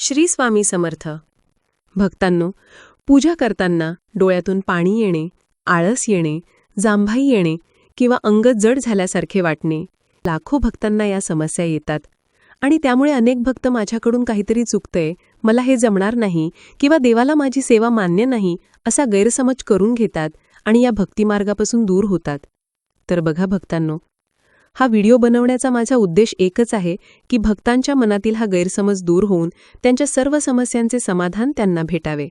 श्री स्वामी समर्थ. भक्तांनो पूजा करताना डोळ्यातून पाणी येणे आळस येणे जांभाई येणे किंवा अंग जड झाल्यासारखे वाटणे लाखो भक्तांना या समस्या येतात. आणि त्यामुळे अनेक भक्त माझ्याकडून काहीतरी चुकतंय मला हे जमणार नाही किंवा देवाला माझी सेवा मान्य नाही असा गैरसमज करून घेतात आणि या भक्तिमार्गापासून दूर होतात. तर बघा भक्तांनो हा व्हिडिओ बनवण्याचा माझा उद्देश एकच आहे की भक्तांच्या मनातील हा गैरसमज दूर होऊन त्यांच्या सर्व समस्यांचे समाधान त्यांना भेटावे.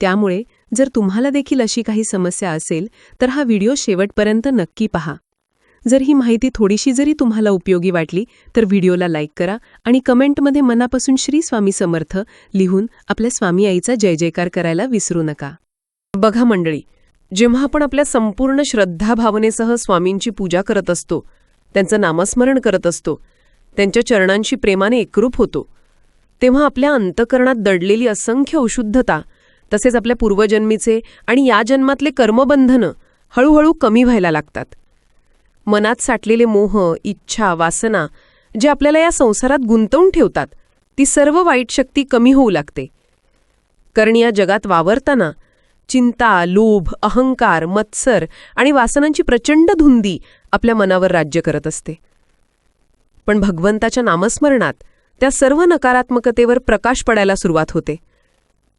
त्यामुळे जर तुम्हाला देखील अशी काही समस्या असेल तर हा व्हिडिओ शेवटपर्यंत नक्की पहा. जर ही माहिती थोडीशी जरी तुम्हाला उपयोगी वाटली तर व्हिडिओला लाईक करा आणि कमेंटमध्ये मनापासून श्री स्वामी समर्थ लिहून आपल्या स्वामी आईचा जय जयकार करायला विसरू नका. बघा मंडळी जेव्हा आपण आपल्या संपूर्ण श्रद्धाभावनेसह स्वामींची पूजा करत असतो त्यांचं नामस्मरण करत असतो त्यांच्या चरणांशी प्रेमाने एकरूप होतो तेव्हा आपल्या अंतकरणात दडलेली असंख्य अशुद्धता तसेच आपल्या पूर्वजन्मीचे आणि या जन्मातले कर्मबंधनं हळूहळू कमी व्हायला लागतात. मनात साठलेले मोह इच्छा वासना जे आपल्याला या संसारात गुंतवून ठेवतात ती सर्व वाईट शक्ती कमी होऊ लागते. कारण या जगात वावरताना चिंता लोभ अहंकार मत्सर आणि वासनांची प्रचंड धुंदी आपल्या मनावर राज्य करत असते. पण भगवंताच्या नामस्मरणात त्या सर्व नकारात्मकतेवर प्रकाश पडायला सुरुवात होते.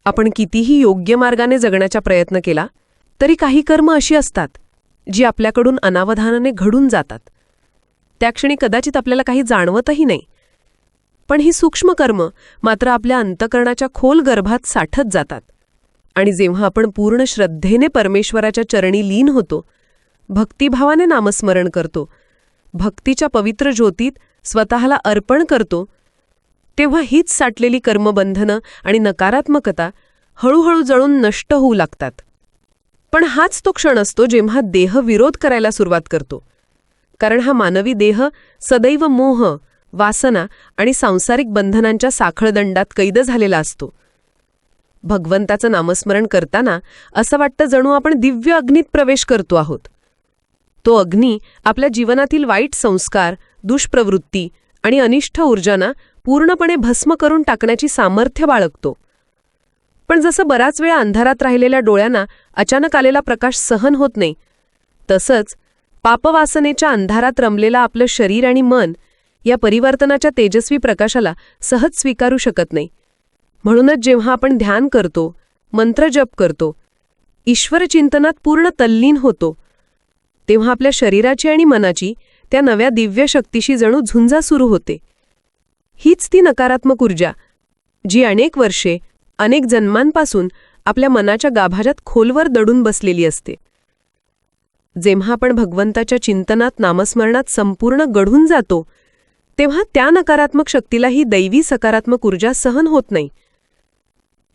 आपण कितीही योग्य मार्गाने जगण्याचा प्रयत्न केला तरी काही कर्म अशी असतात जी आपल्याकडून अनावधानाने घडून जातात. त्या क्षणी कदाचित आपल्याला काही जाणवतही नाही. पण ही सूक्ष्म कर्म मात्र आपल्या अंतकरणाच्या खोल गर्भात साठत जातात. आणि जेव्हा आपण पूर्ण श्रद्धेने परमेश्वराच्या चरणी लीन होतो भक्तिभावाने नामस्मरण करतो भक्तीच्या पवित्र ज्योतीत स्वतःला अर्पण करतो तेव्हा हीच साठलेली कर्मबंधनं आणि नकारात्मकता हळूहळू जळून नष्ट होऊ लागतात. पण हाच तो क्षण असतो जेव्हा देह विरोध करायला सुरुवात करतो. कारण हा मानवी देह सदैव मोह वासना आणि सांसारिक बंधनांच्या साखळदंडात कैद झालेला असतो. भगवंताचं नामस्मरण करताना असं वाटतं जणू आपण दिव्य अग्नीत प्रवेश करतो आहोत. तो अग्नी आपल्या जीवनातील वाईट संस्कार दुष्प्रवृत्ती आणि अनिष्ठ ऊर्जांना पूर्णपणे भस्म करून टाकण्याची सामर्थ्य बाळगतो. पण जसं बराच वेळा अंधारात राहिलेल्या डोळ्यांना अचानक आलेला प्रकाश सहन होत नाही तसंच पापवासनेच्या अंधारात रमलेलं आपलं शरीर आणि मन या परिवर्तनाच्या तेजस्वी प्रकाशाला सहज स्वीकारू शकत नाही. म्हणूनच जेव्हा आपण ध्यान करतो मंत्र जप करतो ईश्वरचिंतनात पूर्ण तल्लीन होतो तेव्हा आपल्या शरीराची आणि मनाची त्या नव्या दिव्य शक्तीशी जणू झुंजा सुरू होते. हीच ती नकारात्मक ऊर्जा जी अनेक वर्षे अनेक जन्मांपासून आपल्या मनाच्या गाभाऱ्यात खोलवर दडून बसलेली असते. जेव्हा आपण भगवंताच्या चिंतनात नामस्मरणात संपूर्ण गढून जातो तेव्हा त्या नकारात्मक शक्तीला ही दैवी सकारात्मक ऊर्जा सहन होत नाही.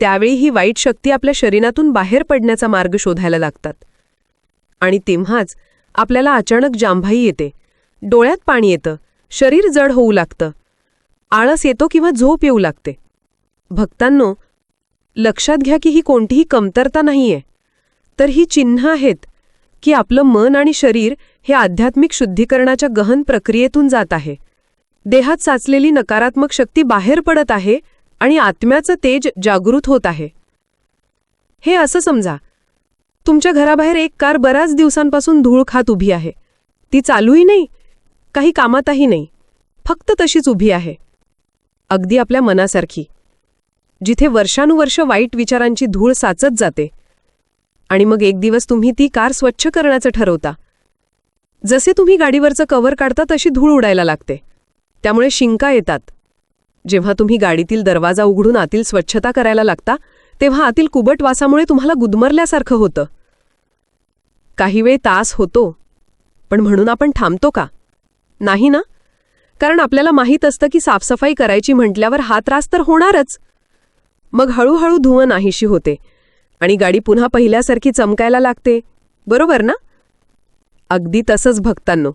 त्यावेळी ही वाईट शक्ती आपल्या शरीरातून बाहेर पडण्याचा मार्ग शोधायला लागतात. आणि तेव्हाच आपल्याला अचानक जांभाई येते. डोळ्यात पाणी येतं. शरीर जड होऊ लागतं. आळस येतो किंवा झोप येऊ लागते. भक्तांनो लक्षात घ्या की ही कोणतीही कमतरता नाहीये. तर ही चिन्ह आहेत की आपलं मन आणि शरीर हे आध्यात्मिक शुद्धीकरणाच्या गहन प्रक्रियेतून जात आहे. देहात साचलेली नकारात्मक शक्ती बाहेर पडत आहे आणि आत्म्याचं तेज जागृत होत आहे. हे असं समजा. तुमच्या घराबाहेर एक कार बऱ्याच दिवसांपासून धूळ खात उभी आहे. ती चालूही नाही काही कामातही नाही फक्त तशीच उभी आहे. अगदी आपल्या मनासारखी. जिथे वर्षानुवर्ष वाईट विचारांची धूळ साचत जाते. आणि मग एक दिवस तुम्ही ती कार स्वच्छ करण्याचं ठरवता. जसे तुम्ही गाडीवरचं कव्हर काढता तशी धूळ उडायला लागते. त्यामुळे शिंका येतात. जेव्हा तुम्ही गाडीतील दरवाजा उघडून आतील स्वच्छता करायला लागता तेव्हा आतील कुबट वासामुळे तुम्हाला गुदमरल्यासारखं होतं. काही वेळ तास होतो पण म्हणून आपण थांबतो का? नाही ना? कारण आपल्याला माहीत असतं की साफसफाई करायची म्हटल्यावर हा त्रास तर होणारच. मग हळूहळू धुवं नाहीशी होते आणि गाडी पुन्हा पहिल्यासारखी चमकायला लागते बरोबर ना? अगदी तसंच भक्तांनो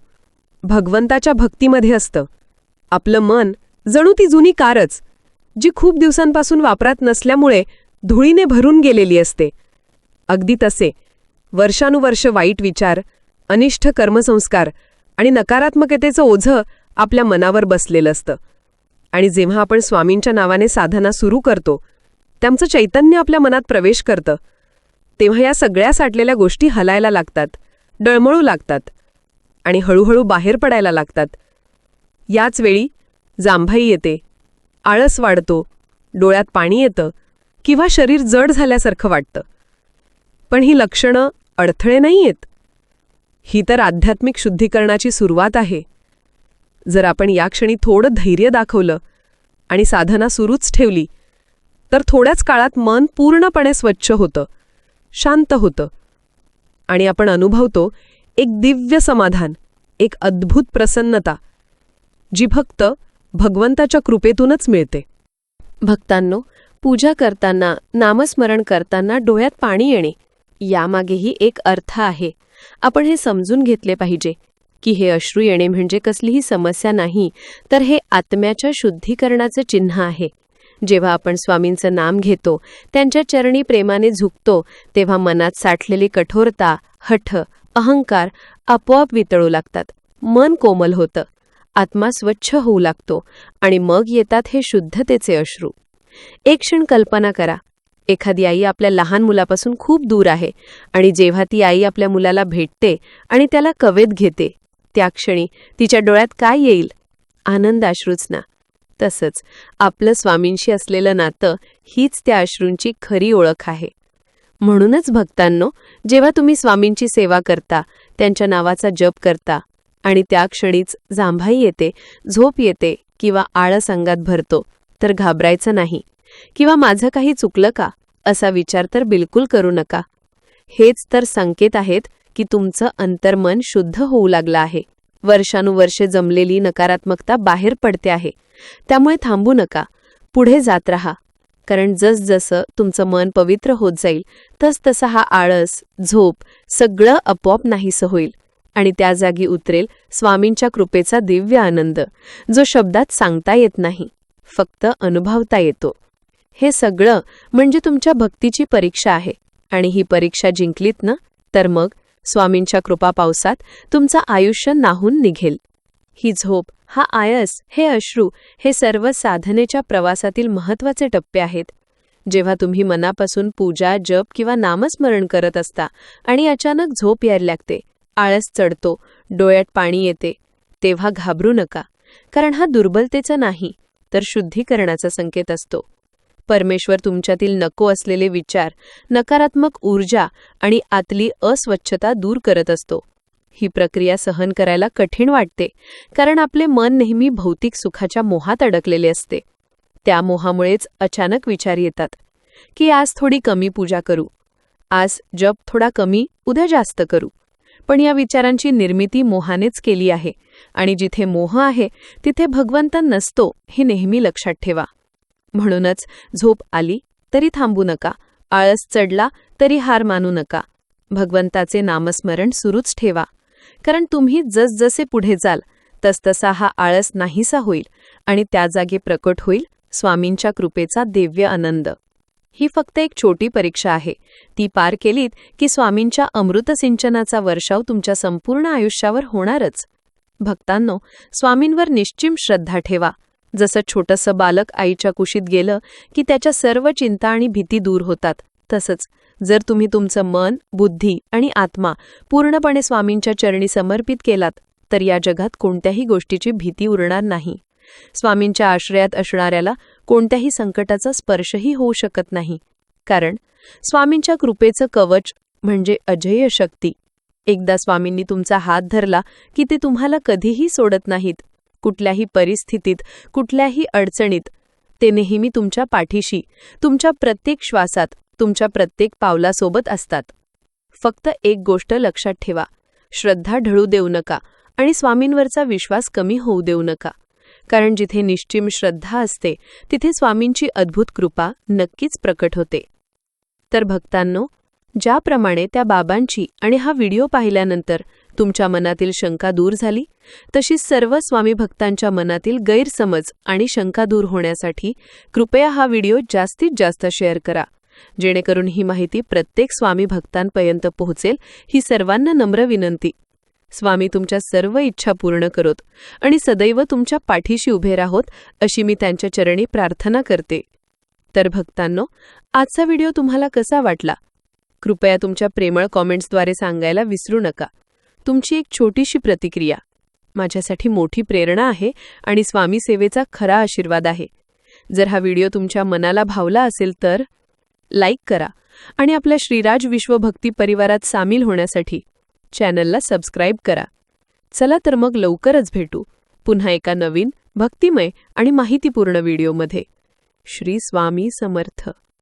भगवंताच्या भक्तीमध्ये असतं. आपलं मन जणू ती जुनी कारच जी खूप दिवसांपासून वापरात नसल्यामुळे धुळीने भरून गेलेली असते. अगदी तसे. वर्षानुवर्ष वाईट विचार अनिष्ठ कर्मसंस्कार आणि नकारात्मकतेचं ओझं आपल्या मनावर बसलेलं असतं. आणि जेव्हा आपण स्वामींच्या नावाने साधना सुरू करतो त्यांचं चैतन्य आपल्या मनात प्रवेश करतं. तेव्हा या सगळ्या साठलेल्या गोष्टी हलायला लागतात डळमळू लागतात आणि हळूहळू बाहेर पडायला लागतात. याच वेळी जांभाई येते. आळस वाढतो. डोळ्यात पाणी येतं किंवा शरीर जड झाल्यासारखं वाटतं. पण ही लक्षणं अडथळे नाही आहेत ही तर आध्यात्मिक शुद्धीकरणाची सुरुवात आहे. जर आपण या क्षणी थोडं धैर्य दाखवलं आणि साधना सुरूच ठेवली तर थोड्याच काळात मन पूर्णपणे स्वच्छ होतं शांत होतं. आणि आपण अनुभवतो एक दिव्य समाधान एक अद्भुत प्रसन्नता जी फक्त भगवंताच्या कृपेतूनच मिळते. भक्तांनो पूजा करताना नामस्मरण करताना डोळ्यात पाणी येणे यामागेही एक अर्थ आहे. आपण हे समजून घेतले पाहिजे की हे अश्रू येणे म्हणजे कसलीही समस्या नाही तर हे आत्म्याच्या शुद्धीकरणाचं चिन्ह आहे. जेव्हा आपण स्वामींचं नाम घेतो त्यांच्या चरणी प्रेमाने झुकतो तेव्हा मनात साठलेली कठोरता हठ अहंकार आपोआप वितळू लागतात. मन कोमल होतं. आत्मा स्वच्छ होऊ लागतो आणि मग येतात हे शुद्धतेचे अश्रू. एक क्षण कल्पना करा. एखादी आई आपल्या लहान मुलापासून खूप दूर आहे आणि जेव्हा ती आई आपल्या मुलाला भेटते आणि त्याला कवेत घेते त्या क्षणी तिच्या डोळ्यात काय येईल? आनंद अश्रूच ना तसंच आपलं स्वामींशी असलेलं नातं हीच त्या अश्रूंची खरी ओळख आहे. म्हणूनच भक्तांनो जेव्हा तुम्ही स्वामींची सेवा करता त्यांच्या नावाचा जप करता आणि त्या क्षणीच जांभाई येते झोप येते किंवा आळस अंगात भरतो तर घाबरायचं नाही. किंवा माझं काही चुकलं का? असा विचार तर बिलकुल करू नका. हेच तर संकेत आहेत की तुमचं अंतर्मन शुद्ध होऊ लागलं आहे. वर्षानुवर्षे जमलेली नकारात्मकता बाहेर पडते आहे. त्यामुळे थांबू नका. पुढे जात राहा. कारण जसजसं तुमचं मन पवित्र होत जाईल तसतसा हा आळस झोप सगळं आपोआप नाहीसं होईल. आणि त्या जागी उतरेल स्वामींच्या कृपेचा दिव्य आनंद जो शब्दात सांगता येत नाही फक्त अनुभवता येतो. हे सगळं म्हणजे तुमच्या भक्तीची परीक्षा आहे आणि ही परीक्षा जिंकलीत ना तर मग स्वामींच्या कृपा पावसात तुमचं आयुष्य नाहून निघेल. ही झोप हा आयस हे अश्रू हे सर्व साधनेच्या प्रवासातील महत्त्वाचे टप्पे आहेत. जेव्हा तुम्ही मनापासून पूजा जप किंवा नामस्मरण करत असता आणि अचानक झोप यायला लागते आळस चढतो डोळ्यात पाणी येते तेव्हा घाबरू नका. कारण हा दुर्बलतेचा नाही तर शुद्धीकरणाचा संकेत असतो. परमेश्वर तुमच्यातील नको असलेले विचार नकारात्मक ऊर्जा आणि आतली अस्वच्छता दूर करत असतो. ही प्रक्रिया सहन करायला कठीण वाटते कारण आपले मन नेहमी भौतिक सुखाच्या मोहात अडकलेले असते. त्या मोहामुळेच अचानक विचार येतात की आज थोडी कमी पूजा करू. आज जप थोडा कमी उद्या जास्त करू. पण या विचारांची निर्मिती मोहानेच केली आहे. आणि जिथे मोह आहे तिथे भगवंत नसतो हे नेहमी लक्षात ठेवा. म्हणूनच झोप आली तरी थांबू नका. आळस चढला तरी हार मानू नका. भगवंताचे नामस्मरण सुरूच ठेवा. कारण तुम्ही जसजसे पुढे जाल तसतसा हा आळस नाहीसा होईल आणि त्या जागी प्रकट होईल स्वामींच्या कृपेचा दिव्य आनंद. ही फक्त एक छोटी परीक्षा आहे. ती पार केलीत की स्वामींच्या अमृतसिंचनाचा वर्षाव तुमच्या संपूर्ण आयुष्यावर होणारच. भक्तांनो स्वामींवर निश्चिम श्रद्धा ठेवा. जसं छोटंसं बालक आईच्या कुशीत गेलं की त्याच्या सर्व चिंता आणि भीती दूर होतात तसंच जर तुम्ही तुमचं मन बुद्धी आणि आत्मा पूर्णपणे स्वामींच्या चरणी समर्पित केलात तर या जगात कोणत्याही गोष्टीची भीती उरणार नाही. स्वामींच्या आश्रयात असणाऱ्याला कोणत्याही संकटाचा स्पर्शही होऊ शकत नाही. कारण स्वामींच्या कृपेचं कवच म्हणजे अजय शक्ती. एकदा स्वामींनी तुमचा हात धरला की ते तुम्हाला कधीही सोडत नाहीत. कुठल्याही परिस्थितीत कुठल्याही अडचणीत. ते नेहमी तुमच्या पाठीशी तुमच्या प्रत्येक श्वासात तुमच्या प्रत्येक पावलासोबत असतात. फक्त एक गोष्ट लक्षात ठेवा. श्रद्धा ढळू देऊ नका आणि स्वामींवरचा विश्वास कमी होऊ देऊ नका. कारण जिथे निश्चिम श्रद्धा असते तिथे स्वामींची अद्भुत कृपा नक्कीच प्रकट होते. तर भक्तांनो ज्याप्रमाणे त्या बाबांची आणि हा व्हिडिओ पाहिल्यानंतर तुमच्या मनातील शंका दूर झाली तशी सर्व स्वामी भक्तांच्या मनातील गैरसमज आणि शंका दूर होण्यासाठी कृपया हा व्हिडिओ जास्तीत जास्त शेअर करा जेणेकरून ही माहिती प्रत्येक स्वामी भक्तांपर्यंत पोहोचेल ही सर्वांना नम्र विनंती. स्वामी तुमच्या सर्व इच्छा पूर्ण करोत आणि सदैव तुमच्या पाठीशी उभे राहोत अशी मी त्यांच्या चरणी प्रार्थना करते. तर भक्तांनो आजचा व्हिडिओ तुम्हाला कसा वाटला? कृपया तुमच्या प्रेमळ कॉमेंट्सद्वारे सांगायला विसरू नका. तुमची एक छोटीशी प्रतिक्रिया. माझ्यासाठी मोठी प्रेरणा आहे आणि स्वामी सेवेचा खरा आशीर्वाद आहे. जर हा व्हिडिओ तुमच्या मनाला भावला असेल तर लाईक करा आणि आपल्या श्रीराज विश्वभक्ती परिवारात सामील होण्यासाठी चॅनलला सबस्क्राईब करा. चला तर मग लवकरच भेटू. पुन्हा एका नवीन भक्तिमय आणि माहितीपूर्ण व्हिडिओमध्ये. श्री स्वामी समर्थ.